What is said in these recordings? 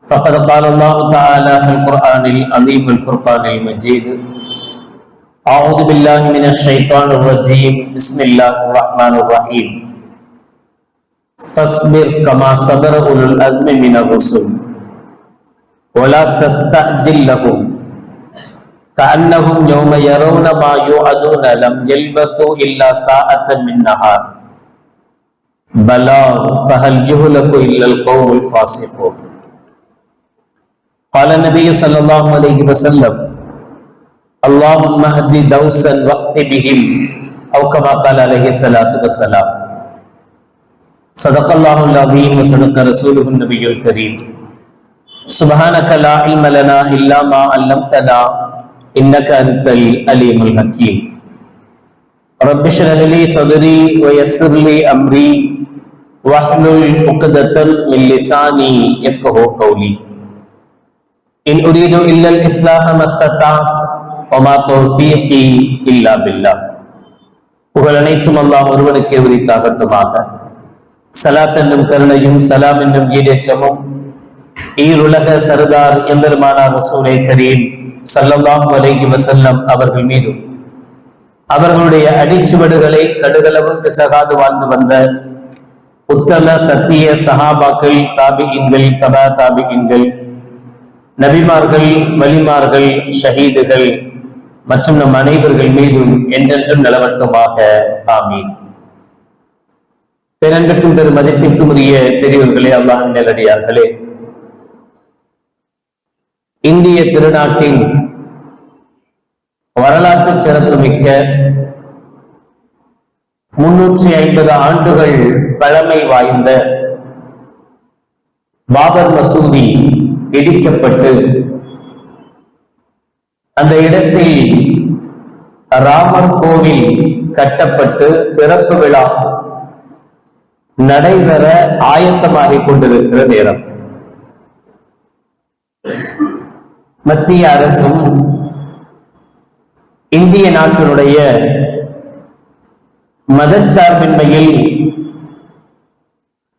فقد قال الله تعالى في القرآن العظيم الفرقان المجيد أعوذ بالله من الشيطان الرجيم. بسم الله الرحمن الرحيم. فاصبر كما صبر أولو الأزم من الرسل. ولا تستعجل لهم. كأنهم يوم يرون ما يوعدون لم يلبثوا إلا ساعة من نهار. بلاغ فهل يهلك إلا القوم الفاسقون. قال النبي صلى الله عليه وسلم اللهم اهد دوسا وقت بهم أو كما قال عليه الصلاة والسلام. صدق الله العظيم وصدق رسوله النبي الكريم. سبحانك لا علم لنا إلا ما علمتنا إنك أنت العليم الحكيم. رب اشرح لي صدري ويسر لي أمري واحلل عقدة من لساني يفقه قولي. إن أريد إلا الإصلاح ما استطعت وما توفيقي إلا بالله புகழ் அனைத்தும் அல்லாஹ் ஒருவனுக்கே உரித்தாகட்டுமாக சலாத் என்னும் கருணையும் சலாம் என்னும் ஈடேற்றமும் ஈருலக சர்தார் எம்பெருமானார் ரசூலை கரீம் சல்லல்லாஹு அலைஹி வஸல்லம் அவர்கள் மீதும் அவர்களுடைய அடிச்சுவடுகளை கடுகளவும் பிசகாது வாழ்ந்து வந்த உத்தம சத்திய சஹாபாக்கள் தாபியின்கள் தபா தாபியின்கள் நபிமார்கள் வலிமார்கள் ஷஹீதுகள் மற்றும் நம் அனைவர்கள் மீதும் என்றென்றும் நிலவட்டுமாக. ஆமீன். பேரன்பிற்கும் பெரும் மதிப்பிற்கும் உரிய பெரியவர்களே அல்லாஹ் நேரடியார்களே இந்திய திருநாட்டின் வரலாற்று சிறப்புமிக்க முன்னூற்றி ஐம்பது ஆண்டுகள் பழமை வாய்ந்த பாபர் மசூதி இடிக்கப்பட்டு அந்த இடத்தில் ராமர் கோவில் கட்டப்பட்டு திறப்பு விழா நடைபெற ஆயத்தமாகிக் கொண்டிருக்கிற நேரம். மத்திய அரசும் இந்திய நாட்டினுடைய மதச்சார்பின்மையில்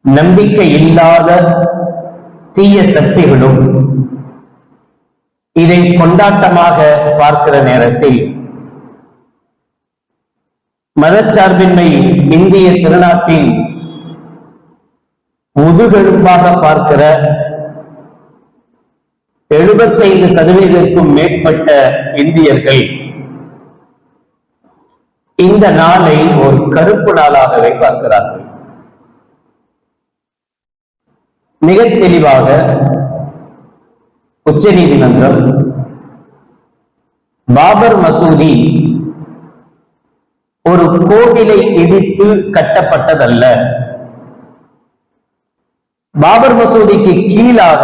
நம்பிக்கை இல்லாத தீய சக்திகளும் இதை கொண்டாட்டமாக பார்க்கிற நேரத்தில் மதச்சார்பின்மை இந்திய திருநாட்டின் முதுகெலும்பாக பார்க்கிற எழுபத்தைந்து சதவீதத்திற்கும் மேற்பட்ட இந்தியர்கள் இந்த நாளை ஒரு கருப்பு நாளாகவே பார்க்கிறார்கள். மிக தெளிவாக உச்ச நீதிமன்றம் பாபர் மசூதி ஒரு கோவிலை இடித்து கட்டப்பட்டதல்ல. பாபர் மசூதிக்கு கீழாக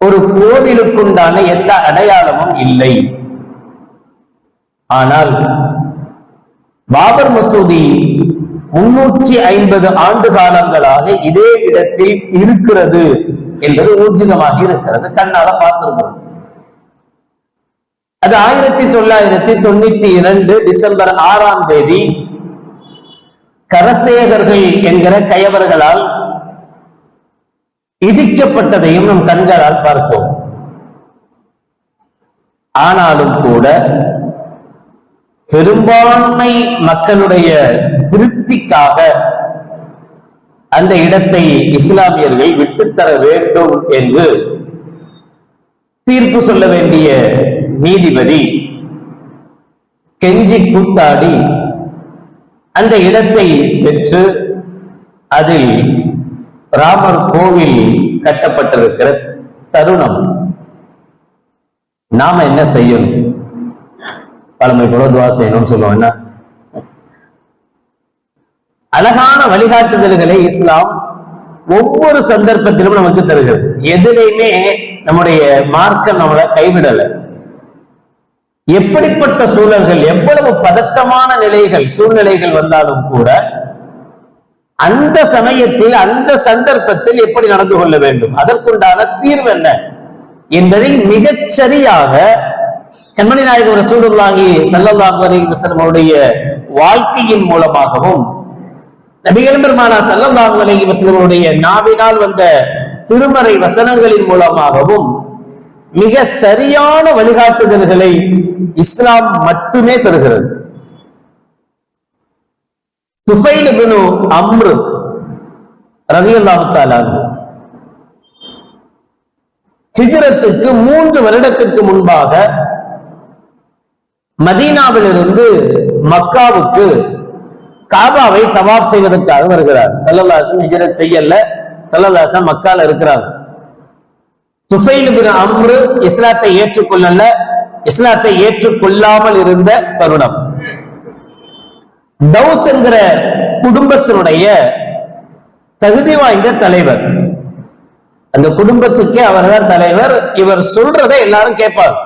ஒரு கோவிலுக்குண்டான எந்த அடையாளமும் இல்லை. ஆனால் பாபர் மசூதி முன்னூற்றி ஐம்பது ஆண்டு காலங்களாக இதே இடத்தில் இருக்கிறது என்பது ஊர்ஜிதமாக இருக்கிறது. கண்ணால பார்த்திருக்கிறோம் அது ஆயிரத்தி தொள்ளாயிரத்தி தொண்ணூத்தி இரண்டு டிசம்பர் ஆறாம் தேதி கரசேகர்கள் என்கிற கயவர்களால் இடிக்கப்பட்டதையும் நம் கண்களால் பார்த்தோம். ஆனாலும் கூட பெரும்பான்மை மக்களுடைய திருப்திக்காக அந்த இடத்தை இஸ்லாமியர்கள் விட்டுத்தர வேண்டும் என்று தீர்ப்பு சொல்ல வேண்டிய நீதிபதி கெஞ்சி கூத்தாடி அந்த இடத்தை பெற்று அதில் ராமர் கோவில் கட்டப்பட்டிருக்கிற தருணம் நாம என்ன செய்யணும்? பழமை கூட துவா செய்யணும்னு சொல்லுவோம். என்ன? அழகான வழிகாட்டுதல்களை இஸ்லாம் ஒவ்வொரு சந்தர்ப்பத்திலும் நமக்கு தருகிறது. எதிலையுமே நம்முடைய மார்க்கம் நம்மளை கைவிடல. எப்படிப்பட்ட சூழல்கள் எவ்வளவு பதட்டமான நிலைகள் சூழ்நிலைகள் வந்தாலும் கூட அந்த சமயத்தில் அந்த சந்தர்ப்பத்தில் எப்படி நடந்து கொள்ள வேண்டும்? அதற்குண்டான தீர்வு என்ன? என்பதை மிகச்சரியாக கண்மணி நாயகம் ரசூலுல்லாஹி வாங்கி அலைஹி வஸல்லம் அவருடைய வாழ்க்கையின் மூலமாகவும் நபிகள் பெருமானா சல்லல்லாஹு அலைஹி வஸல்லம் நாவினால் வந்த திருமறை வசனங்களின் மூலமாகவும் மிக சரியான வழிகாட்டுதல்களை இஸ்லாம் மட்டுமே தருகிறது. துஃபைல் பினு அம்ரு ரலியல்லாஹு தாலா அன்ஹு ஹிஜ்ரத்துக்கு மூன்று வருடத்திற்கு முன்பாக மதீனாவிலிருந்து மக்காவுக்கு காபாவை தவாப் செய்வதற்காக வருகிறார். சல்லல்லாசன் ஹிஜரத் செய்யல. சல்லல்லாசன் மக்கால இருக்கிறார் துஃபைல் அம்ரு இஸ்லாத்தை ஏற்றுக்கொள்ளல. இஸ்லாத்தை ஏற்றுக்கொள்ளாமல் இருந்த தருணம். டவுஸ் என்கிற குடும்பத்தினுடைய தகுதி வாய்ந்த தலைவர். அந்த குடும்பத்துக்கே அவர்தான் தலைவர். இவர் சொல்றதை எல்லாரும் கேட்பார்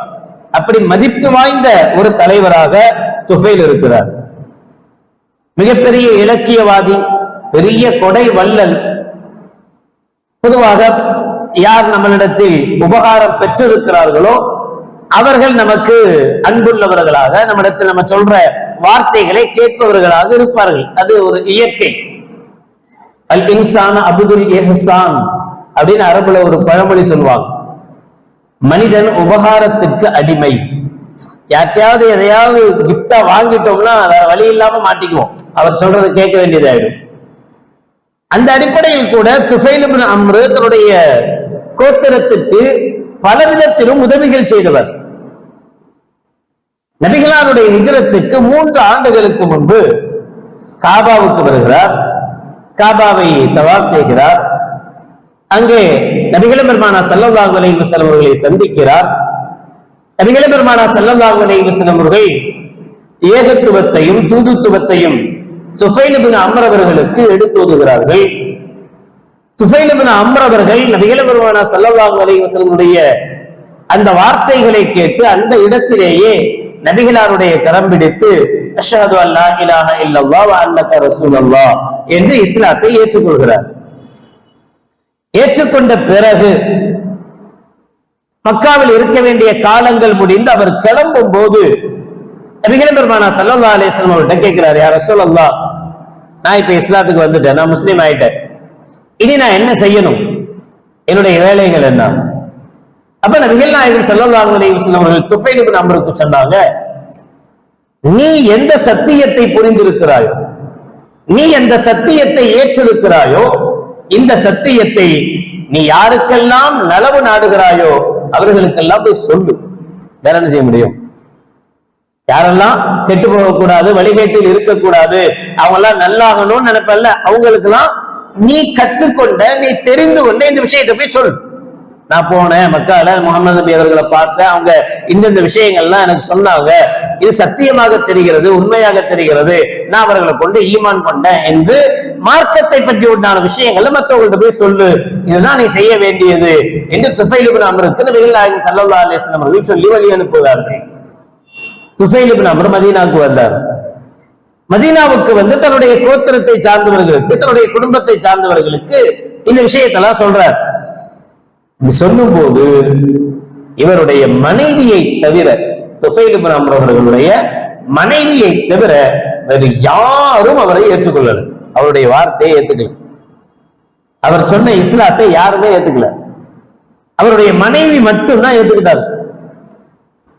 அப்படி மதிப்பு வாய்ந்த ஒரு தலைவராக துஃபைல் இருக்கிறார். மிகப்பெரிய இலக்கியவாதி பெரிய கொடை வல்லல் பொதுவாக யார் நம்மளிடத்தில் உபகாரம் பெற்றிருக்கிறார்களோ அவர்கள் நமக்கு அன்புள்ளவர்களாக நம்மிடத்தில் நம்ம சொல்ற வார்த்தைகளை கேட்பவர்களாக இருப்பார்கள். அது ஒரு இயற்கை. அல் இன்சான அபுதுல் எஹசான் அப்படின்னு அரபுல ஒரு பழமொழி சொல்லுவாங்க. மனிதன் உபகாரத்திற்கு அடிமை. யார்ட்டையாவது எதையாவது கிஃப்டா வாங்கிட்டோம்னா வேற வழி இல்லாம மாட்டிக்குவோம். அவர் சொல்றது கேட்க வேண்டியதாயிடும். அந்த அடிப்படையில் கூட துஃபைலிபின் அம்ரு தன்னுடைய கோத்திரத்துக்கு பல விதத்திலும் உதவிகள் செய்தவர். நபிகளாருடைய ஹிஜ்ரத்துக்கு மூன்று ஆண்டுகளுக்கு முன்பு காபாவுக்கு வருகிறார். காபாவை தவால் செய்கிறார். அங்கே நபிகள பெருமானா சல்லல்லாஹு அலைஹி வஸல்லம் அவர்களை சந்திக்கிறார். நபிகள பெருமானா சல்லல்லாஹு அலைஹி வஸல்லம் அவர்கள் ஏகத்துவத்தையும் தூதுத்துவத்தையும் துஃபைல் அம்ரவர்களுக்கு எடுத்து ஓதுகிறார்கள். துஃபைல் அம்ரவர்கள் நபிகள பெருமானா சல்லல்லாஹு அலைஹி வஸல்லமுடைய அந்த வார்த்தைகளை கேட்டு அந்த இடத்திலேயே நபிகளாருடைய கரம் பிடித்து அஷ்ஹது அல்லா இலாஹ இல்லல்லா வ அன்னக ரசூலுல்லாஹ் என்று இஸ்லாத்தை ஏற்றுக்கொள்கிறார். ஏற்றுக்கொண்ட பிறகு மக்காவில் இருக்க வேண்டிய காலங்கள் முடிந்து அவர் கிளம்பும் போது நபிகள் பெருமானா சல்லல்லா அலிஸ்லாம் அவர்கிட்ட கேட்கிறாரு யார சொல்லல்லா நான் இப்ப இஸ்லாத்துக்கு வந்துட்டேன் நான் முஸ்லீம் ஆயிட்டேன். இனி நான் என்ன செய்யணும்? என்னுடைய வேலைகள் என்ன? அப்ப நபிகள் நாயகம் சல்லா அலிஸ்லாம் அவர்கள் துஃபைலுக்கு நம்பருக்கு சொன்னாங்க நீ எந்த சத்தியத்தை புரிந்திருக்கிறாயோ நீ எந்த சத்தியத்தை ஏற்றிருக்கிறாயோ இந்த சத்தியத்தை நீ யாருக்கெல்லாம் நலவு நாடுகிறாயோ அவர்களுக்கெல்லாம் போய் சொல்லு. வேற என்ன செய்ய முடியும்? யாரெல்லாம் கெட்டு போகக்கூடாது வழிகேட்டில் இருக்கக்கூடாது அவங்க எல்லாம் நல்லாகணும்னு நினைப்பல்ல அவங்களுக்கு எல்லாம் நீ கற்றுக்கொண்ட நீ தெரிந்து கொண்ட இந்த விஷயத்தை போய் சொல் நான் போனேன் மக்கால முகமது நபி அவர்களை பார்த்தேன் அவங்க இந்தந்த விஷயங்கள்லாம் எனக்கு சொன்னாங்க. இது சத்தியமாக தெரிகிறது உண்மையாக தெரிகிறது. நான் அவர்களை கொண்டு ஈமான் கொண்டேன் என்று மார்க்கத்தை பற்றி உண்டான விஷயங்கள்ல மற்றவங்கள்ட்ட போய் சொல்லு. இதுதான் நீ செய்ய வேண்டியது என்று துஃபைலுபின் அமருக்கு நபிகள் நாயகன் சல்லா அலிஸ்லாம் அவர்கள் சொல்லி வழி அனுப்புகிறார்கள். துஃபைலுபின் அமர் மதீனாவுக்கு வந்தார். மதீனாவுக்கு வந்து தன்னுடைய கோத்திரத்தை சார்ந்தவர்களுக்கு தன்னுடைய குடும்பத்தை சார்ந்தவர்களுக்கு இந்த விஷயத்தெல்லாம் சொல்றார். சொல்லும் சொல்லும்போது இவருடைய மனைவியை தவிர துஃபைல் இப்னு அவர்களுடைய மனைவியை தவிர வேறு யாரும் அவரை ஏற்றுக்கொள்ளல. அவருடைய வார்த்தையை ஏத்துக்கல. அவர் சொன்ன இஸ்லாத்தை யாருமே ஏத்துக்கல. அவருடைய மனைவி மட்டும்தான் ஏத்துக்கிட்டார்.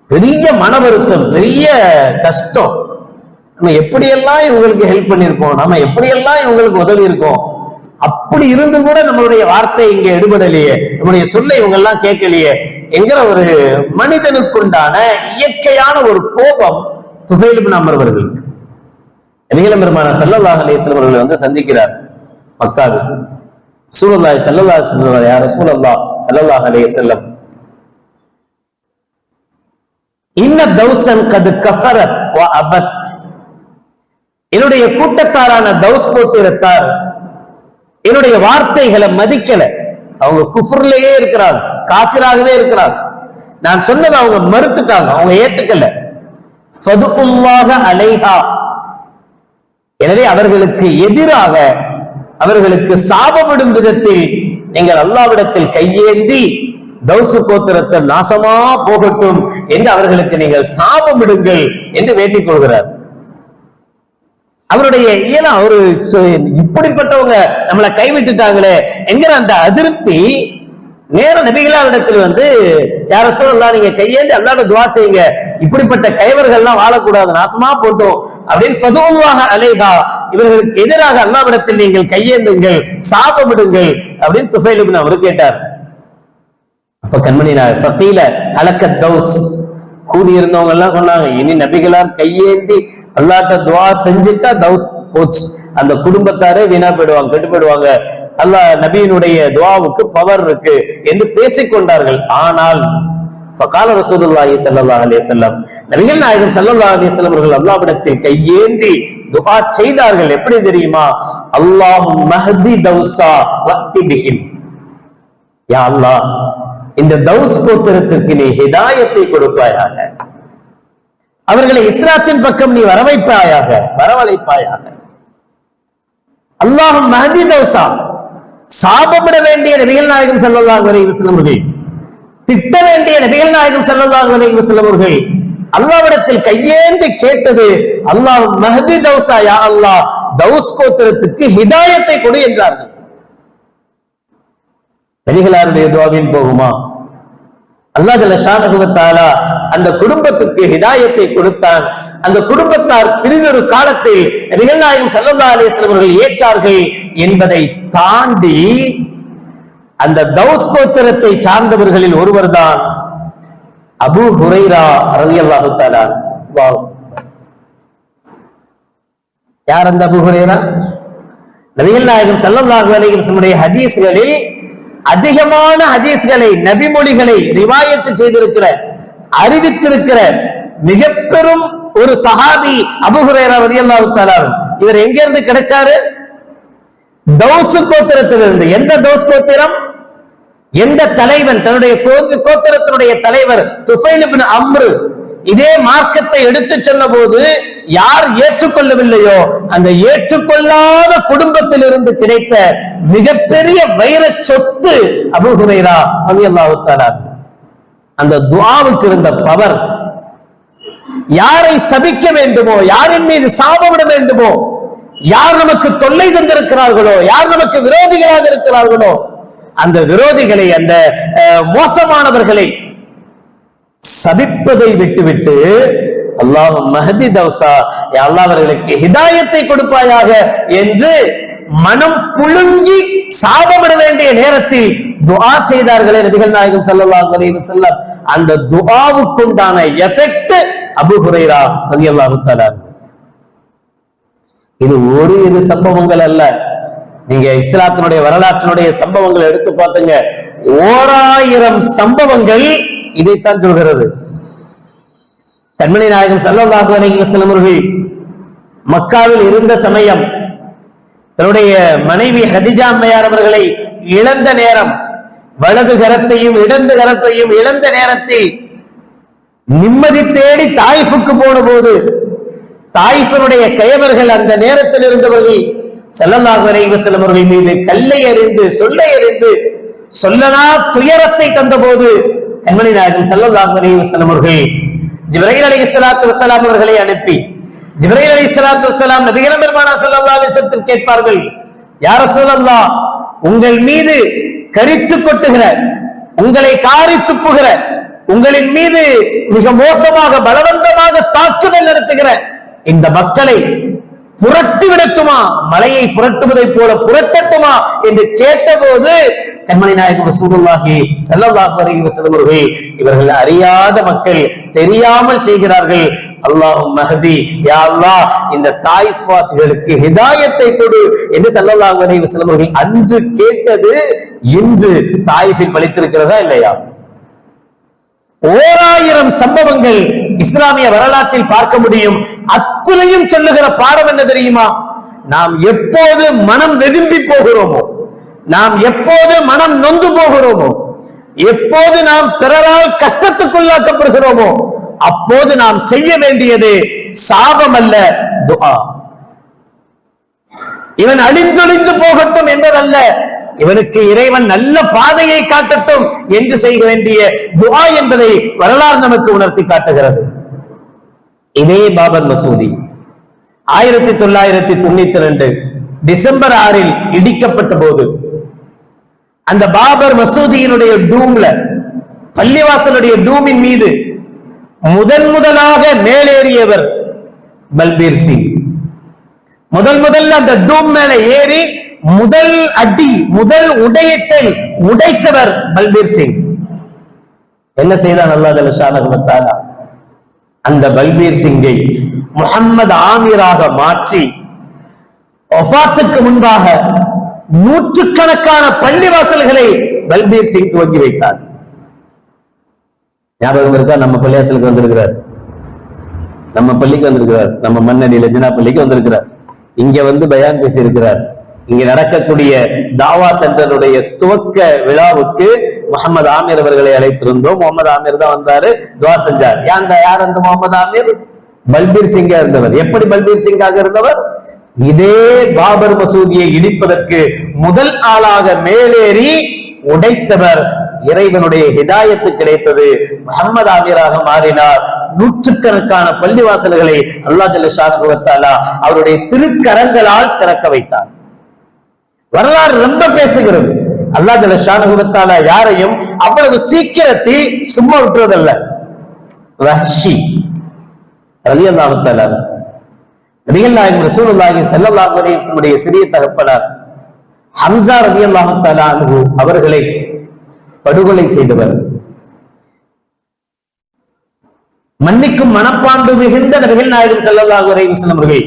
பெரிய மன வருத்தம் பெரிய கஷ்டம். நம்ம எப்படியெல்லாம் இவங்களுக்கு ஹெல்ப் பண்ணியிருக்கோம் நம்ம எப்படியெல்லாம் இவங்களுக்கு உதவி இருக்கோம் அப்படி இருந்து கூட நம்மளுடைய வார்த்தை இங்க எடுபடலையே நம்முடைய சொல்லை இவங்க எல்லாம் கேட்கலையே என்கிற ஒரு மனிதனுக்குண்டான இயற்கையான ஒரு கோபம் துஃபைல் அமர்வர்களுக்கு நபிகள் பெருமான சல்லல்லாஹ் அலிஸ்லாம் அவர்களை வந்து சந்திக்கிறார் மக்காவில் சூழல்லாய் சல்லல்லாஹ் சொல்லுவார் யார்? சூழல்லா சல்லல்லாஹ் அலைஹி செல்லம் இன்ன தௌசன் கது கஃபரத் அபத். என்னுடைய கூட்டத்தாரான தௌஸ் கோத்திரத்தார் என்னுடைய வார்த்தைகளை மதிக்கல. அவங்க குஃபர்லயே இருக்கிறாங்க காஃபிராகவே இருக்கிறாங்க. நான் சொன்னதை அவங்க மறுத்துட்டாங்க அவங்க ஏத்துக்கல. சதுல்லாக அலைஹா. எனவே அவர்களுக்கு எதிராக அவர்களுக்கு சாபமிடும் விதத்தில் நீங்கள் அல்லாவிடத்தில் கையேந்தி தௌசு கோத்திரத்தை நாசமா போகட்டும் என்று அவர்களுக்கு நீங்கள் சாபம் விடுங்கள் என்று வேண்டிக் கொள்கிறார். அவருடைய இயல அவரு இப்படிப்பட்டவங்க நம்மளை கைவிட்டுட்டாங்களே என்கிற அந்த அதிருப்தி நேர நபிகளாரிடத்தில் வந்து யார சொல்லலாம் நீங்க கையேந்து அல்லாட துவா செய்யுங்க. இப்படிப்பட்ட கைவர்கள்லாம் வாழக்கூடாது. நாசமா போட்டோம். அப்படின்னு ஃபதுவாக அலைகா இவர்களுக்கு எதிராக அல்லாவிடத்தில் நீங்கள் கையேந்துங்கள் சாபமிடுங்கள் அப்படின்னு துஃபைல் அவர் கேட்டார். அப்ப கண்மணி நான் ஃபகீல தௌஸ். கூடி இருந்தவங்க எல்லாம் சொன்னாங்க இனி நபிகளார் கையேந்தி அல்லாட்ட துவா செஞ்சுட்டா தௌஸ் போச்சு. அந்த குடும்பத்தாரே வீணா போயிடுவாங்க கெட்டு போயிடுவாங்க. அல்லாஹ் நபியினுடைய துவாவுக்கு பவர் இருக்கு என்று பேசிக்கொண்டார்கள். ஆனால் ஃபகால ரசூலுல்லாஹி ஸல்லல்லாஹு அலைஹி வஸல்லம் நபிகள் நாயகம் ஸல்லல்லாஹு அலைஹி வஸல்லம் அவர்கள் அல்லாஹ்விடத்தில் கையேந்தி துஆ செய்தார்கள். எப்படி தெரியுமா? அல்லாஹ் மஹதி தௌசா வக்தி பிஹிம். யா அல்லாஹ் இந்த தௌஸ் கோத்திரத்திற்கு நீ ஹிதாயத்தை கொடுப்பாயாக. அவர்களை இஸ்லாத்தின் பக்கம் நீ வரவைப்பாயாக வரவழைப்பாயாக. அல்லாஹும் மஹதி தௌசா சாபமிட வேண்டிய நபிகள் நாயகம் ஸல்லல்லாஹு அலைஹி செல்லவர்கள் திட்ட வேண்டிய நபிகள் நாயகம் ஸல்லல்லாஹு அலைஹி செல்லவர்கள் அல்லாவிடத்தில் கையேந்து கேட்டது அல்லாஹ் மஹதி தௌசா யா அல்லாஹ் தௌஸ் கோத்திரத்துக்கு ஹிதாயத்தை கொடு என்றார்கள். நபிகளாருடைய துவாவின் போகுமா? அல்லாஹ் ஜல்ல அந்த குடும்பத்துக்கு ஹிதாயத்தை கொடுத்தான். அந்த குடும்பத்தார் பிரிதொரு காலத்தில் நிகழ்நாயகம் நாயகம் ஸல்லல்லாஹு அவர்கள் ஏற்றார்கள் என்பதை தாண்டி அந்த தௌஸ் கோத்திரத்தை சார்ந்தவர்களில் ஒருவர்தான் அபூ ஹுரைரா ரலியல்லாஹு தஆலா வா யார் அந்த அபு ஹுரைரா? நபிகள் நாயகம் ஸல்லல்லாஹு அலைஹி வஸல்லம் ஹதீஸ்களில் அதிகமான ஹதீஸ்களை நபிமொழிகளை ரிவாயத்து செய்திருக்கிற அறிவித்திருக்கிற மிக பெரும் ஒரு சஹாபி அபுஹுரேரா ஹுரைரா தஆலா இவர் எங்க இருந்து கிடைச்சாரு? தௌசு கோத்திரத்திலிருந்து. எந்த தௌஸ் கோத்திரம்? எந்த தலைவன்? தன்னுடைய கோத்திரத்தினுடைய தலைவர் துஃபைல் இப்னு அம்ரு இதே மார்க்கத்தை எடுத்துச் சொன்ன போது யார் ஏற்றுக்கொள்ளவில்லையோ அந்த ஏற்றுக்கொள்ளாத குடும்பத்திலிருந்து கிடைத்த மிகப்பெரிய வைர சொத்து அபூ ஹுரைரா ரலியல்லாஹு தஆலா அந்த துவாவுக்கு இருந்த பவர் யாரை சபிக்க வேண்டுமோ யாரின் மீது சாபமிட வேண்டுமோ யார் நமக்கு தொல்லை தந்திருக்கிறார்களோ யார் நமக்கு விரோதிகளாக இருக்கிறார்களோ அந்த விரோதிகளை அந்த அஹ், மோசமானவர்களை சபிப்பதை விட்டுவிட்டு அல்லாஹ் மஹதி தௌசா அல்லாவர்களுக்கு ஹிதாயத்தை கொடுப்பாயாக என்று மனம் புழுங்கி சாபமிட வேண்டிய நேரத்தில் துஆ செய்தார்களே நபிகள் நாயகம் ஸல்லல்லாஹு அலைவு செல்லம் அந்த துஆவுக்குண்டான எஃபெக்ட் அபு ஹுரைரா ரலியல்லாஹு இது ஒரு இரு சம்பவங்கள் அல்ல. நீங்க இஸ்லாத்தினுடைய வரலாற்றினுடைய சம்பவங்கள் எடுத்து பார்த்துங்க. ஓராயிரம் சம்பவங்கள் இதைத்தான் சொல்கிறது. கண்மணி நாயகம் ஸல்லல்லாஹு அலைஹி அவர்கள் மக்காவில் இருந்த சமயம் தன்னுடைய மனைவி ஹதிஜா அம்மையார் அவர்களை இழந்த நேரம் வலது கரத்தையும் இடந்து கரத்தையும் இழந்த நேரத்தில் நிம்மதி தேடி தாயிஃபுக்கு போன போது தாயிஃபனுடைய கயவர்கள் அந்த நேரத்தில் இருந்தவர்கள் ஸல்லல்லாஹு அலைஹி அவர்கள் மீது கல்லை எறிந்து சொல்லை எறிந்து சொல்லனா துயரத்தை தந்தபோது கண்மணி நாயகன் ஸல்லல்லாஹு அலைஹி வஸல்லம் அவர்கள் ஜிப்ரைல் அலைஹிஸ்ஸலாத்து வஸலாம் அவர்களை அனுப்பி ஜிப்ரைல் அலைஹிஸ்ஸலாத்து வஸலாம் நபிகள் பெருமானா ஸல்லல்லாஹு அலைஹி கேட்பார்கள் யார் ரசூலல்லாஹ் உங்கள் மீது கரித்து கொட்டுகிற உங்களை காரி துப்புகிற உங்களின் மீது மிக மோசமாக பலவந்தமாக தாக்குதல் நடத்துகிற இந்த மக்களை புரட்டி விடட்டுமா? மலையை புரட்டுவதைப் போல புரட்டட்டுமா? என்று கேட்டபோது கண்மணி நாயகம் ரசூலுல்லாஹி ஸல்லல்லாஹு அலைஹி வஸல்லம் இவர்கள் அறியாத மக்கள் தெரியாமல் செய்கிறார்கள். அல்லாஹும் மஹதி யா அல்லாஹ் இந்த தாய்ஃபாசிகளுக்கு ஹிதாயத்தை கொடு என்று ஸல்லல்லாஹு அலைஹி வஸல்லம் அன்று கேட்டது இன்று தாய்ஃபில் பலித்திருக்கிறதா இல்லையா? ஓராயிரம் சம்பவங்கள் இஸ்லாமிய வரலாற்றில் பார்க்க முடியும். அத்துணையும் சொல்லுகிற பாடம் என்ன தெரியுமா? நாம் எப்போது மனம் வெதும்பி போகிறோமோ நாம் எப்போது மனம் நொந்து போகிறோமோ எப்போது நாம் பிறரால் கஷ்டத்துக்குள்ளாக்கப்படுகிறோமோ அப்போது நாம் செய்ய வேண்டியது சாபம் அல்ல துஆ. இவன் அழிந்தொழிந்து போகட்டும் என்பதல்ல இவனுக்கு இறைவன் நல்ல பாதையை காட்டட்டும் என்று செய்ய வேண்டிய துவா என்பதை வரலாறு நமக்கு உணர்த்தி காட்டுகிறது. இதே பாபர் மசூதி. ஆயிரத்தி தொள்ளாயிரத்தி தொண்ணூத்தி ரெண்டு டிசம்பர் ஆறில் இடிக்கப்பட்ட போது அந்த பாபர் மசூதியினுடைய டூம்ல பள்ளிவாசலுடைய டூமின் மீது முதன் முதலாக மேலேறியவர் பல்பீர் சிங். முதல் முதல்ல அந்த டூம் மேல ஏறி முதல் அடி முதல் உடையத்தை உடைத்தவர் பல்பீர் சிங். என்ன செய்தான் அல்லாஹ் ஷானகுமத்தாலா அந்த பல்பீர் சிங்கை முகம்மது ஆமீராக மாற்றி ஒஃபாத்துக்கு முன்பாக நூற்றுக்கணக்கான பள்ளிவாசல்களை பல்பீர் சிங் துவங்கி வைத்தார். ஞாபகம் இருக்கா? நம்ம பள்ளிவாசலுக்கு வந்திருக்கிறார். நம்ம பள்ளிக்கு வந்திருக்கிறார். நம்ம மண்ணடி லஜினா பள்ளிக்கு வந்திருக்கிறார். இங்க வந்து பயான் பேசி இருக்கிறார் இங்க நடக்கக்கூடிய தாவா சென்டருடைய துவக்க விழாவுக்கு முகமது ஆமீர் அவர்களை அழைத்திருந்தோம். முகமது ஆமீர் தான் வந்தாரு. துவா செஞ்சார். யார் யார் அந்த முகமது ஆமீர்? பல்பீர் சிங்கா இருந்தவர். எப்படி பல்பீர் சிங்காக இருந்தவர்? இதே பாபர் மசூதியை இடிப்பதற்கு முதல் ஆளாக மேலேறி உடைத்தவர் இறைவனுடைய ஹிதாயத்து கிடைத்தது முகமது ஆமீராக மாறினார். நூற்றுக்கணக்கான பள்ளிவாசல்களை அல்லாஹ் ஜல்லஷானுவத்தாலா அவருடைய திருக்கரங்களால் திறக்க வைத்தார். வரலாறு ரொம்ப பேசுகிறது. அல்லாஹ் ஜல்லஷானுவத்தாலா யாரையும் அவ்வளவு சீக்கிரத்தில் சும்மா விட்டுறதல்ல. ரஹ்ஷி ரலி அல்லாஹத்தால நபிகள் நாயகம் ரசூலுல்லாஹி ஸல்லல்லாஹு அலைஹி வஸல்லம் சிறிய தகப்பனார். ஹம்சா ரலி அல்லாஹத்தால அவர்களை படுகொலை செய்தவர். மன்னிக்கும் மனப்பான்பு மிகுந்த நபிகள் நாயகம் செல்லல்லாஹு அலைஹி வஸல்லம் அவர்கள்.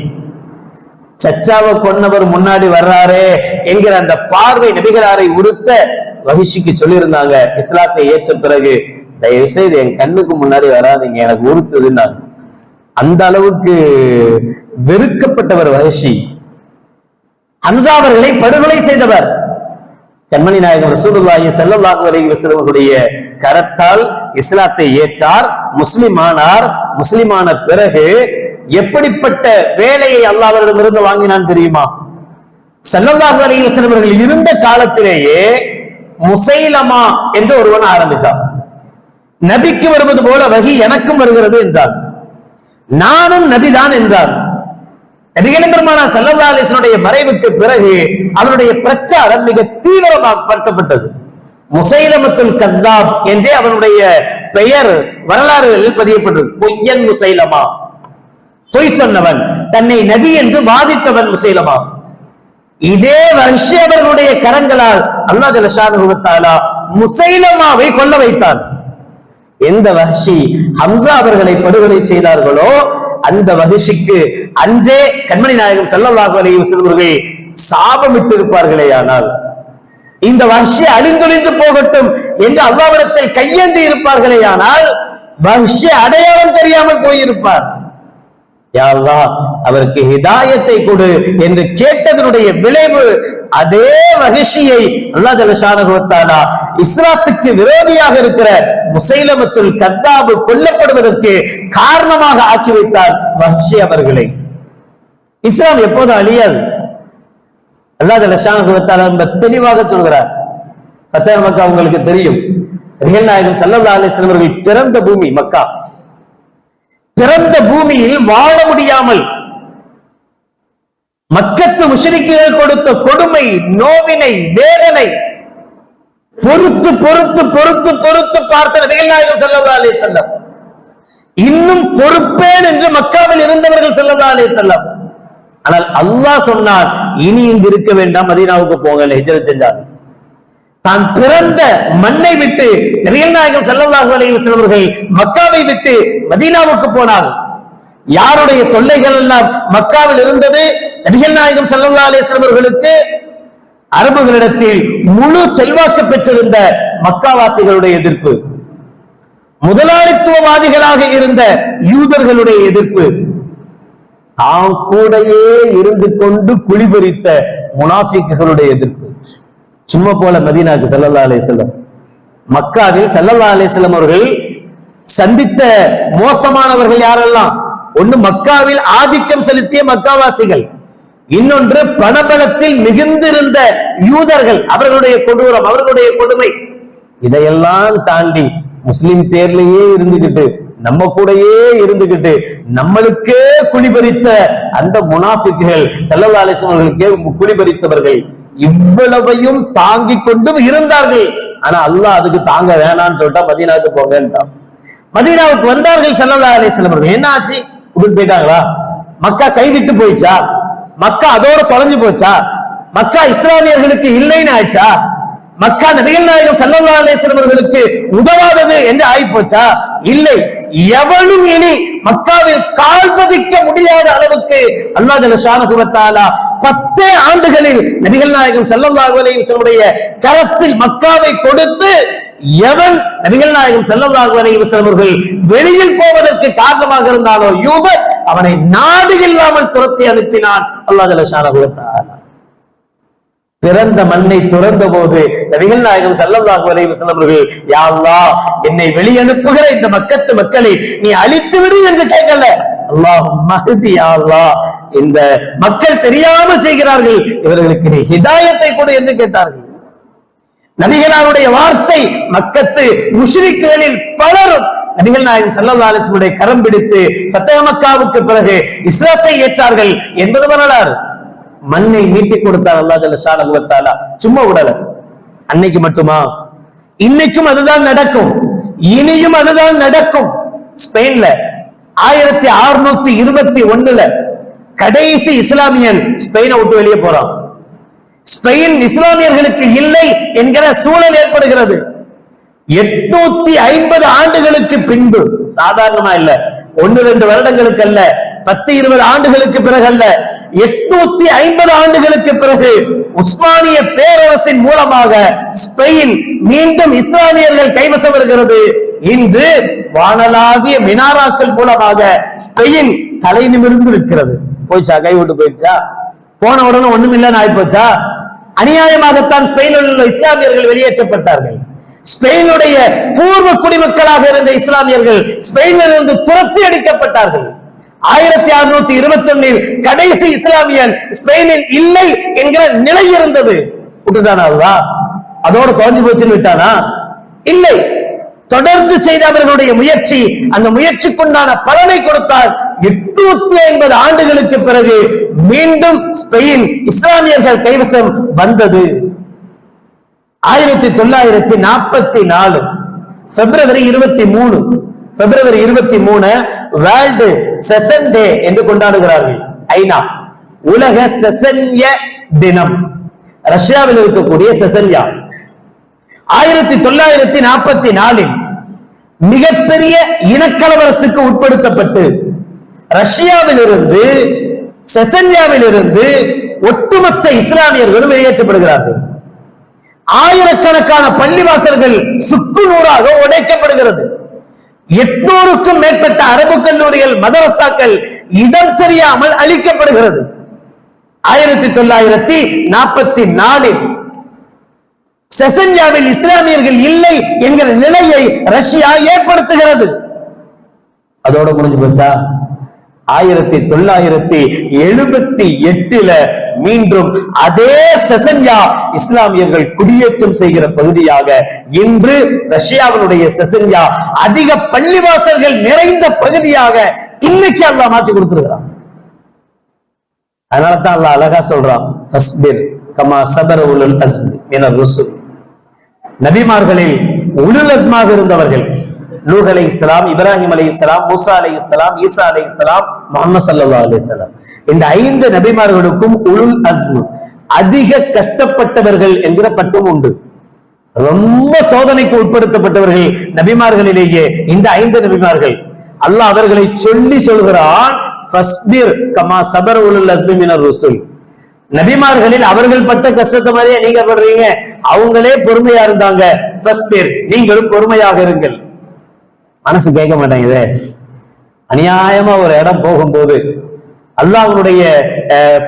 சச்சாவை கொன்னவர் முன்னாடி வர்றாரே என்கிற அந்த பார்வை நபிகளாரை உறுத்த வகிஷிக்கு சொல்லியிருந்தாங்க. இஸ்லாத்தை ஏற்ற பிறகு தயவு செய்து என் கண்ணுக்கு முன்னாடி வராதீங்க எனக்கு உறுத்துதுன்னாங்க. அந்த அளவுக்கு வெறுக்கப்பட்டவர் வகிஷி. ஹம்சா அவர்களை படுகொலை செய்தவர். கண்மணி நாயகம் ரசூலுல்லாஹி ஸல்லல்லாஹு அலைஹி வஸல்லம் கரத்தால் இஸ்லாத்தை ஏற்றார். முஸ்லிமானார் முஸ்லிமான பிறகு எப்படிப்பட்ட வேலையை அல்லாவரிடமிருந்து வாங்கினான் தெரியுமா? ஸல்லல்லாஹு அலைஹி அவர்கள் இருந்த காலத்திலேயே முசைலமா என்று ஒருவன் ஆரம்பிச்சான். நபிக்கு வருவது போல வகி எனக்கும் வருகிறது என்றான். நானும் நபிதான் என்றார் நபிகளின் பெருமானா சல்லல்லா அலிஸ்வனுடைய மறைவுக்கு பிறகு அவனுடைய பிரச்சாரம் மிக தீவிரமாகப்படுத்தப்பட்டது முசைலமத்துல் கந்தாப் என்றே அவனுடைய பெயர் வரலாறுகளில் பதியப்பட்டது. பொய்யன் முசைலமா. பொய் சொன்னவன் தன்னை நபி என்று வாதித்தவன் முசைலமா. இதே வருஷவர்களுடைய கரங்களால் அல்லாஹ் ஜலஷானுவத்தாலா முசைலமாவை கொல்ல வைத்தான். எந்த வஹஷி ஹம்சா அவர்களை படுகொலை செய்தார்களோ அந்த வஹஷிக்கு அன்றே கண்மணி நாயகம் ஸல்லல்லாஹு அலைஹி வஸல்லம் சாபமிட்டு இருப்பார்களே ஆனால். இந்த வஹஷி அழிந்தொழிந்து போகட்டும் என்று அல்லாவிடத்தில் கையேந்தி இருப்பார்களே ஆனால் வஹஷி அடையாளம் தெரியாமல் போயிருப்பார். யாழ்லா அவருக்கு ஹிதாயத்தை கொடு என்று கேட்டதனுடைய விளைவு அதே மகிழ்ச்சியை அல்லாஹ் ஜல்லஷானஹு இஸ்லாத்துக்கு விரோதியாக இருக்கிற முசைலமத்துல் கத்தாபு கொல்லப்படுவதற்கு காரணமாக ஆக்கி வைத்தார் மகிழ்ச்சி அவர்களை. இஸ்லாம் எப்போதும் அழியாது. அல்லாஹ் ஜல்லஷானஹு வ தெளிவாக சொல்கிறார். ஃபத்தஹ் மக்கா உங்களுக்கு தெரியும். ரியல் நாயகன் சல்லா அலிஸ்லாம் அவர்கள் பிறந்த பூமி மக்கா. பிறந்த பூமியில் வாழ முடியாமல் மக்கத்து முஷரிக்குகள் கொடுத்த கொடுமை நோவினை வேதனை பொறுத்து பொறுத்து பொறுத்து பொறுத்து பார்த்த நபிகள்நாயகம் செல்லதா அலே செல்லம் இன்னும் பொறுப்பேன் என்று மக்காவில் இருந்தவர்கள் செல்லதா அலே செல்லம் ஆனால் அல்லாஹ் சொன்னார் இனி இங்கு இருக்க வேண்டாம் மதீனாவுக்கு போங்க ஹிஜ்ரத் செஞ்சார் தான் பிறந்த மண்ணை விட்டு நபிகள் நாயகம் செல்லல்லாஹு அலைஹி செல்வர்கள் மக்காவை விட்டு மதீனாவுக்கு போனார். யாருடைய தொல்லைகள் எல்லாம் மக்காவில் இருந்தது? நபிகள் நாயகம் செல்லல்லா அலைஹி அரபுகளிடத்தில் முழு செல்வாக்கு பெற்றிருந்த மக்காவாசிகளுடைய எதிர்ப்பு. முதலாளித்துவவாதிகளாக இருந்த யூதர்களுடைய எதிர்ப்பு. தாம் கூடையே இருந்து கொண்டு குளிபறித்த முனாஃபிக்குகளுடைய எதிர்ப்பு. சும்மா போல மதீனாக்கு ஸல்லல்லாஹு அலே செல்லம் மக்காவில் ஸல்லல்லாஹு அலே செல்லம் அவர்கள் சந்தித்த மோசமானவர்கள் யாரெல்லாம்? ஒண்ணு மக்காவில் ஆதிக்கம் செலுத்திய மக்காவாசிகள். இன்னொன்று பணபலத்தில் மிகுந்திருந்த யூதர்கள். அவர்களுடைய கொடூரம் அவர்களுடைய கொடுமை. இதையெல்லாம் தாண்டி முஸ்லிம் பேர்லயே இருந்துகிட்டு நம்ம கூடயே இருந்துகிட்டு நம்மளுக்கே குளிபறித்த அந்த முனாஃபிக்குகள் ஸல்லல்லாஹு அலைஹி அவர்களுக்கே குளிபறித்தவர்கள் இவ்வளவையும் தாங்கி கொண்டும் இருந்தார்கள். ஆனா அல்லாஹ் அதுக்கு தாங்க வேணாம்னு சொல்லிட்டா மதீனாவுக்கு போங்கன்ட்டான். மதீனாவுக்கு வந்தார்கள் ஸல்லல்லாஹு அலைஹி செல்லம் என்ன ஆச்சு? விட்டு போயிட்டாங்களா? மக்கா கைவிட்டு போயிச்சா? மக்கா அதோட தொலைஞ்சு போச்சா? மக்கா இஸ்லாமியர்களுக்கு இல்லைன்னு ஆயிடுச்சா? மக்கா நபிகள் நாயகம் ஸல்லல்லாஹு அலைஹி அவர்களுக்கு உதவாதது என்று ஆயிப்போச்சா? இல்லை. எவனும் இனி மக்காவில் கால் பதிக்க முடியாத அளவுக்கு அல்லாஹ் ஜல்ல பத்தே ஆண்டுகளில் நபிகள் நாயகம் ஸல்லல்லாஹு அலைஹி கரத்தில் மக்காவை கொடுத்து எவன் நபிகள் நாயகம் ஸல்லல்லாஹு அலைஹி அவர்கள் வெளியில் போவதற்கு காரணமாக இருந்தாலோ யூதர் அவனை நாடு இல்லாமல் துரத்தி அனுப்பினான் அல்லாஹ் ஜல்ல பிறந்த மண்ணை துறந்த போது நபிகள் நாயகம் ஸல்லல்லாஹு வரை செல்லவர்கள் யாழ்லா என்னை வெளியனுப்புகிற இந்த மக்கத்து மக்களை நீ அழித்து விடு என்று கேட்கல. அல்லாஹ். இந்த மக்கள் தெரியாமல் செய்கிறார்கள். இவர்களுக்கு நீ ஹிதாயத்தை கொடு என்று கேட்டார்கள். நபிகளாருடைய வார்த்தை மக்கத்து முஷ்ரிக்குகளில் பலரும் நபிகள் நாயகம் ஸல்லல்லாஹு அலைஹி கரம் பிடித்து சத்தகமக்காவுக்கு பிறகு இஸ்லாத்தை ஏற்றார்கள் என்பது வரலாறு. மண்ணை மீட்டி கொடுத்தார் அல்லா ஜல்ல ஷானஹு சும்மா விடல. அன்னைக்கு மட்டுமா? இன்னைக்கும் அதுதான் நடக்கும். இனியும் அதுதான் நடக்கும். ஸ்பெயின்ல ஆயிரத்தி அறுநூத்தி இருபத்தி ஒண்ணுல கடைசி இஸ்லாமியன் ஸ்பெயினை விட்டு வெளியே போறான். ஸ்பெயின் இஸ்லாமியர்களுக்கு இல்லை என்கிற சூழல் ஏற்படுகிறது. எட்நூத்தி ஐம்பது ஆண்டுகளுக்கு பின்பு சாதாரணமா இல்ல ஒன்னு ரெண்டு வருடங்களுக்கு அல்ல பத்து இருபது ஆண்டுகளுக்கு பிறகு அல்ல எட்நூத்தி ஐம்பது ஆண்டுகளுக்கு பிறகு உஸ்மானிய பேரரசின் மூலமாக ஸ்பெயின் மீண்டும் இஸ்லாமியர்கள் கைவசம் வருகிறது. இன்று வானலாவிய மினாராக்கள் மூலமாக ஸ்பெயின் தலை நிமிர்ந்து நிற்கிறது. போயிச்சா கை விட்டு போயிடுச்சா? போன உடனே ஒண்ணும் இல்லைன்னு ஆயிப்போச்சா? அநியாயமாகத்தான் ஸ்பெயினில் உள்ள இஸ்லாமியர்கள் வெளியேற்றப்பட்டார்கள். ஸ்பெயினுடைய பூர்வ குடிமக்களாக இருந்த இஸ்லாமியர்கள் ஸ்பெயினில் இருந்து துரத்தி அடிக்கப்பட்டார்கள். ஆயிரத்தி அறுநூத்தி இருபத்தி ஒன்னில் கடைசி இஸ்லாமியன் ஸ்பெயினில் இல்லை என்கிற நிலை இருந்தது. விட்டுட்டானா அதோட குறைஞ்சு போச்சுன்னு விட்டானா? இல்லை. தொடர்ந்து செய்த அவர்களுடைய முயற்சி அந்த முயற்சிக்குண்டான பலனை கொடுத்தால் எட்நூத்தி ஐம்பது ஆண்டுகளுக்கு பிறகு மீண்டும் ஸ்பெயின் இஸ்லாமியர்கள் கைவசம் வந்தது. ஆயிரத்தி தொள்ளாயிரத்தி நாற்பத்தி நாலு. பிப்ரவரி இருபத்தி மூணு. பிப்ரவரி இருபத்தி மூணு வேர்ல்டு செசன் டே என்று கொண்டாடுகிறார்கள். ஐநா. உலக செசன்ய தினம். ரஷ்யாவில் இருக்கக்கூடிய செசன்யா. ஆயிரத்தி தொள்ளாயிரத்தி நாற்பத்தி நாலில் மிகப்பெரிய இனக்கலவரத்துக்கு உட்படுத்தப்பட்டு ரஷ்யாவில் இருந்து செசன்யாவில் இருந்து ஒட்டுமொத்த இஸ்லாமியர்களும் வெளியேற்றப்படுகிறார்கள். ஆயிரக்கணக்கான பள்ளிவாசல்கள் சுக்கு நூறாக உடைக்கப்படுகிறது. எட்நூறுக்கும் மேற்பட்ட அரபு கல்லூரிகள் மதரசாக்கள் இடம் தெரியாமல் அழிக்கப்படுகிறது. ஆயிரத்தி தொள்ளாயிரத்தி நாற்பத்தி நாலில் செசன்யாவில் இஸ்லாமியர்கள் இல்லை என்கிற நிலையை ரஷ்யா ஏற்படுத்துகிறது. அதோட முடிஞ்சு போச்சா? ஆயிரத்தி தொள்ளாயிரத்தி எழுபத்தி எட்டுல மீண்டும் அதே செசன்யா இஸ்லாமியர்கள் குடியேற்றம் செய்கிற பகுதியாக இன்று ரஷ்யாவினுடைய செசன்யா அதிக பள்ளிவாசல்கள் நிறைந்த பகுதியாக இன்னைக்கு அல்லா மாற்றி கொடுத்திருக்கிறான். அதனால தான் அழகா சொல்றான் ஃபஸ்பிர் கமா சபர உலுல் அஸ்மி என ருசு நபிமார்களில் உலுல் அஸ்மாக இருந்தவர்கள் நூஹ் அலை இஸ்லாம் இப்ராஹிம் அலை இஸ்லாம் மூசா அலை இஸ்லாம் ஈசா அலை இஸ்லாம் முகமது சல்லா அலிஸ்லாம் இந்த ஐந்து நபிமார்களுக்கும் உளுல் அஸ்மு அதிக கஷ்டப்பட்டவர்கள் என்கிற பட்டம் உண்டு. ரொம்ப சோதனைக்கு உட்படுத்தப்பட்டவர்கள் நபிமார்களிலேயே இந்த ஐந்து நபிமார்கள். அல்லாஹ் அவர்களை சொல்லி சொல்கிறான் கமா உலுல் நபிமார்களில் அவர்கள் பட்ட கஷ்டத்தை மாதிரியே நீங்க படுறீங்க அவங்களே பொறுமையா இருந்தாங்க. நீங்களும் பொறுமையாக இருங்கள். மனசு கேட்க மாட்டேங்குது அநியாயமா ஒரு இடம் போகும்போது அல்லாஹ்வுடைய அஹ்,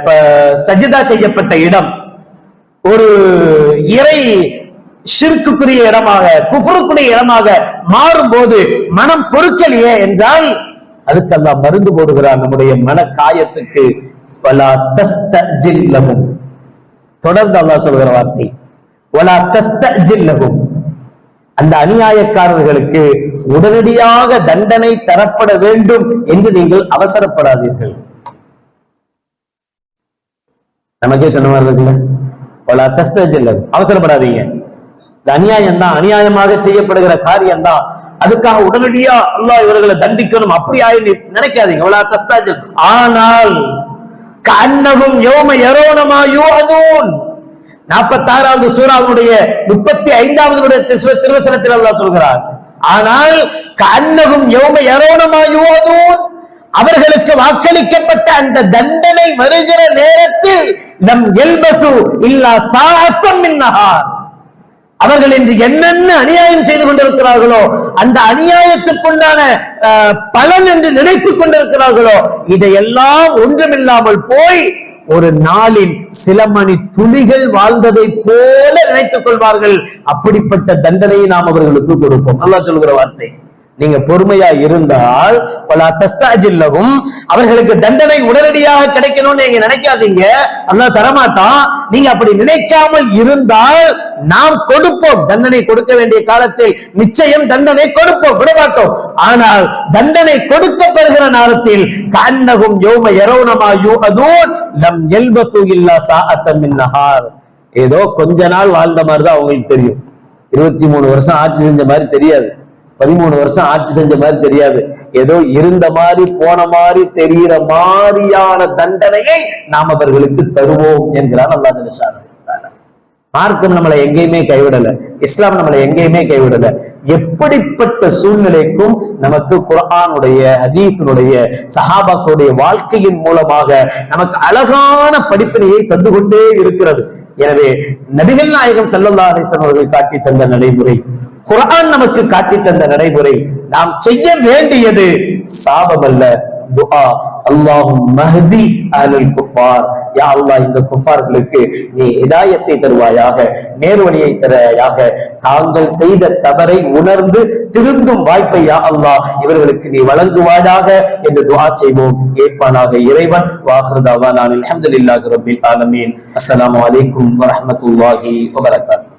சஜிதா செய்யப்பட்ட இடம் ஒரு இறை சிற்குக்குரிய இடமாக குஃபருக்குரிய இடமாக மாறும்போது மனம் பொறுக்கலையே என்றால் அதுக்கெல்லாம் மருந்து போடுகிறார் நம்முடைய மன காயத்துக்கு தொடர்ந்து அல்லாஹ் சொல்கிற வார்த்தை. ஒலா கஸ்தஜில்லகும் அந்த அநியாயக்காரர்களுக்கு உடனடியாக தண்டனை தரப்பட வேண்டும் என்று நீங்கள் அவசரப்படாதீர்கள். நமக்கே சொன்ன மாதிரி இருக்குல்ல? பல அத்தஸ்தில்ல அவசரப்படாதீங்க. இந்த அநியாயம் தான் அநியாயமாக செய்யப்படுகிற காரியம் தான் அதுக்காக உடனடியா அல்லா இவர்களை தண்டிக்கணும். அப்படி ஆயி நினைக்காதீங்க. அவ்வளவு தஸ்தாஜல் ஆனால் கண்ணகும் யோம எரோனமா யோகதூன் நாற்பத்தாறாவது சூறாவுடைய முப்பத்தி ஐந்தாவது திருவசனத்தில் அல்லா சொல்கிறார். ஆனால் கண்ணகும் யோம எரோனமா அவர்களுக்கு வாக்களிக்கப்பட்ட அந்த தண்டனை வருகிற நேரத்தில் நம் எல்பசு இல்லா சாத்தம் மின்னஹார் அவர்கள் இன்று என்னென்ன அநியாயம் செய்து கொண்டிருக்கிறார்களோ அந்த அநியாயத்துக்குண்டான அஹ், பலன் என்று நினைத்துக் கொண்டிருக்கிறார்களோ இதையெல்லாம் ஒன்றுமில்லாமல் போய் ஒரு நாளில் சில மணி துளிகள் வாழ்ந்ததை போல நினைத்துக் கொள்வார்கள். அப்படிப்பட்ட தண்டனையை நாம் அவர்களுக்கு கொடுப்போம். நல்லா சொல்கிற வார்த்தை. நீங்க பொறுமையா இருந்தால் பல தஸ்தாஜில்லகும் அவர்களுக்கு தண்டனை உடனடியாக கிடைக்கணும்னு நீங்க நினைக்காதீங்க. அல்லாஹ் தரமாட்டான். நீங்க அப்படி நினைக்காமல் இருந்தால் நாம் கொடுப்போம். தண்டனை கொடுக்க வேண்டிய காலத்தில் நிச்சயம் தண்டனை கொடுப்போம். விடமாட்டோம் ஆனால் தண்டனை கொடுக்கப்படுகிற நேரத்தில் கண்ணகும் யோம எரவுனமா யூஹதூன் நம் எல்பசு இல்லா சாஅத்தம் ஏதோ கொஞ்ச நாள் வாழ்ந்த மாதிரி தான் அவங்களுக்கு தெரியும். இருபத்தி மூணு வருஷம் ஆட்சி செஞ்ச மாதிரி தெரியாது. பதிமூணு வருஷம் ஆட்சி செஞ்ச மாதிரி தெரியாது. ஏதோ இருந்த மாதிரி போன மாதிரி தெரிகிற மாதிரியான தண்டனையை நாம் அவர்களுக்கு தருவோம் என்கிறார் அல்லா ஜலஷான மார்க்கம் நம்மளை எங்கேயுமே கைவிடல. இஸ்லாம் நம்மளை எங்கேயுமே கைவிடல. எப்படிப்பட்ட சூழ்நிலைக்கும் நமக்கு குரானுடைய ஹதீஃபினுடைய சஹாபாக்களுடைய வாழ்க்கையின் மூலமாக நமக்கு அழகான படிப்பினையை தந்து கொண்டே இருக்கிறது. எனவே நபிகள் நாயகம் செல்லல்லா அலைஹி அவர்கள் காட்டி தந்த நடைமுறை குரான் நமக்கு காட்டி தந்த நடைமுறை நாம் செய்ய வேண்டியது சாபமல்ல. துஆ. அல்லாஹும் மஹதி அஹ்லுல் குஃபார். யா அல்லாஹ் இந்த குஃபார்களுக்கு நீ இதாயத்தை தருவாயாக நேர்வழியை தருவாயாக. தாங்கள் செய்த தவறை உணர்ந்து திருந்தும் வாய்ப்பை யா அல்லாஹ் இவர்களுக்கு நீ வழங்குவாயாக என்று துஆ செய்வோம். ஏற்பானாக இறைவன் வாஹிருதாவா நான் அலமதுல்லாஹி ரபில் ஆலமீன். அஸ்ஸலாமு அலைக்கும் வரஹ்மத்துல்லாஹி வபரகாத்துஹு